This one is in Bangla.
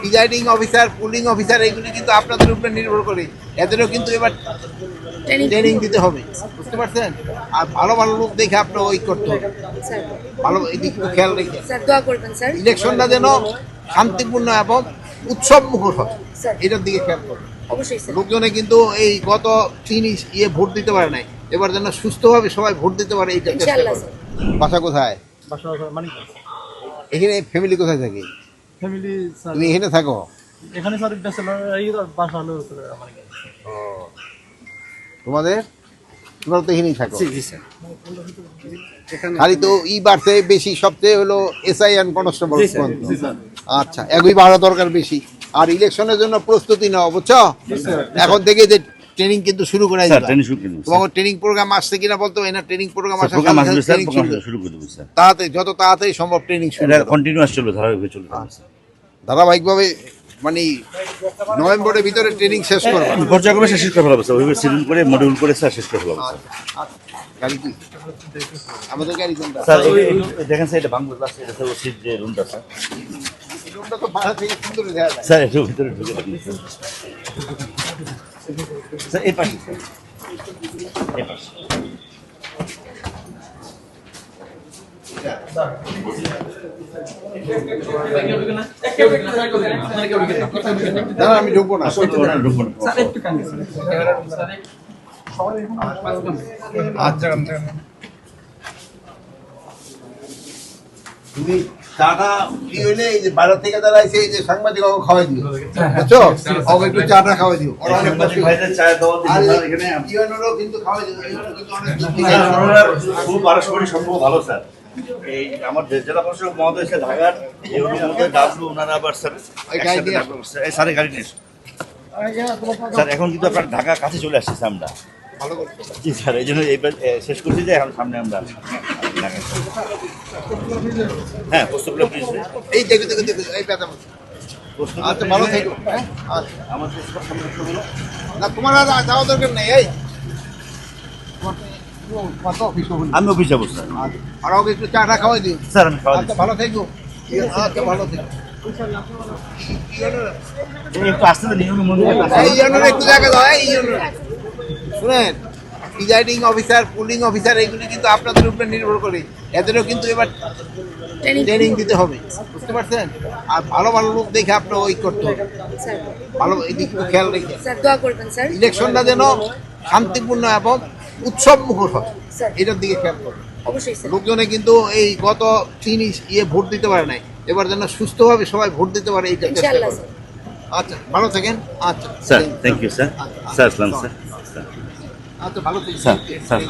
প্রিজাইডিং অফিসার পুলিং অফিসার এগুলি কিন্তু আপনাদের উপরে নির্ভর করে। এদেরও কিন্তু এবার ট্রেনিং দিতে হবে। বুঝতে পারছেন? আর ভালো ভালো লোক দেখে আপনার ওই করতে হবে। ভালো এই দিকটা খেয়াল রেখে। স্যার দোয়া করবেন স্যার। ইলেকশনটা যেন শান্তিপূর্ণ এবং উৎসব মুখর হয় এটার দিকে খেয়াল করুন। অবশ্যই স্যার। লোকজনে কিন্তু এই গত তিন ইয়ে ভোট দিতে পারে নাই। এবার যেন সুস্থভাবে সবাই ভোট দিতে পারে এইটা। বাসা কোথায়? বাসা মানে এখানে ফ্যামিলি কোথায় থাকে? ফ্যামিলি স্যার তুমি এখানে থাকো। এখানে স্যার ব্যাচেলর এই তো বাসা হলো স্যার মানে তোমাদের? তোমরা তো এখানেই থাকো। জি স্যার খালি তো ই বাড়ছে বেশি সবচেয়ে হলো এসআই অ্যান্ড কনস্টেবল জি স্যার আচ্ছা একই বাড়া দরকার বেশি। আর ইলেকশনের জন্য প্রস্তুতি নাও বুঝছ? এখন থেকে যে ট্রেনিং কিন্তু শুরু করে স্যার ট্রেনিং শুরু করে দেবো তোমাকে ট্রেনিং প্রোগ্রাম আসছে কিনা বলতো? এনা ট্রেনিং প্রোগ্রাম আসার প্রোগ্রাম আসবে স্যার প্রোগ্রাম শুরু করে দেবো স্যার তাড়াতাড়ি যত তাড়াতাড়ি সম্ভব ট্রেনিং শুরু কন্টিনিউয়াস চলবে ধারাবাহিক চলবে। স্যার ধারাবাহিকভাবে মানে নভেম্বরের ভিতরে ট্রেনিং শেষ করব। পর্যায়ক্রমে শেষ করে ফেলাবো স্যার ওইভাবে শিডিউল করে মডিউল করে স্যার শেষ করে গাড়ি কি? আমাদের গাড়ি কোনটা? স্যার দেখেন স্যার এটা স্যার সিট যে রুমটা স্যার রুমটা তো থেকে সুন্দর দেখা যায়। স্যার একটু ভিতরে ঢুকে দেখুন স্যার স্যার এই পাশে এই পাশে। না না, আমি ঢুকবো না ঢুকবো না। আচ্ছা তুমি চাটা কি হইলে এই যে বাইরে থেকে যারা এসে এই যে সাংবাদিক খাওয়াই দিও বুঝছ ওকে একটু চাটা খাওয়াই দিও ওরা অনেক কিন্তু খাওয়াই দিও কিন্তু অনেক খুব পারস্পরিক সম্পর্ক ভালো স্যার এই আমার জেলা প্রশাসক মহোদয় ঢাকার এই ডাবলু ওনারা আবার স্যার এই স্যারের গাড়ি নিয়ে স্যার এখন কিন্তু আপনার ঢাকা কাছে চলে আসছে আমরা। জি স্যার এই জন্য এইবার শেষ করছি যে এখন সামনে আমরা হ্যাঁ প্রস্তুত প্লিজ এই দেখো দেখো দেখো এই ব্যথা আচ্ছা ভালো থেকো। হ্যাঁ? আচ্ছা। আমাদের না তোমার আর যাওয়া দরকার নেই এই। তো- তোমার অফিস আমি অফিস যাব স্যার। আর ওকে একটু চাটা খাওয়াই দিও স্যার আমি খাওয়া আচ্ছা ভালো থেকো। আচ্ছা ভালো থেকো। একটু আসতে তো এই জন্য একটু জায়গা দাও এই জন্য শুনেন প্রিজাইডিং অফিসার পুলিং অফিসার এগুলি কিন্তু আপনাদের উপরে নির্ভর করে। এদেরও কিন্তু এবার ট্রেনিং দিতে হবে। বুঝতে পারছেন? আর ভালো ভালো লোক দেখে আপনার ওই করতে হবে। ভালো এই দিকটা খেয়াল রেখে। স্যার দোয়া করবেন স্যার। ইলেকশনটা যেন শান্তিপূর্ণ এবং উৎসব মুখর হয়। এটার দিকে খেয়াল করবে অবশ্যই স্যার। লোকজনে কিন্তু এই গত তিন ইস- ইয়ে ভোট দিতে পারে নাই। এবার যেন সুস্থভাবে সবাই ভোট দিতে পারে এইটা আচ্ছা ভালো থাকেন। আচ্ছা sir thank you sir sir Aslam sir. আচ্ছা ভালো থাকেন। Sir sir.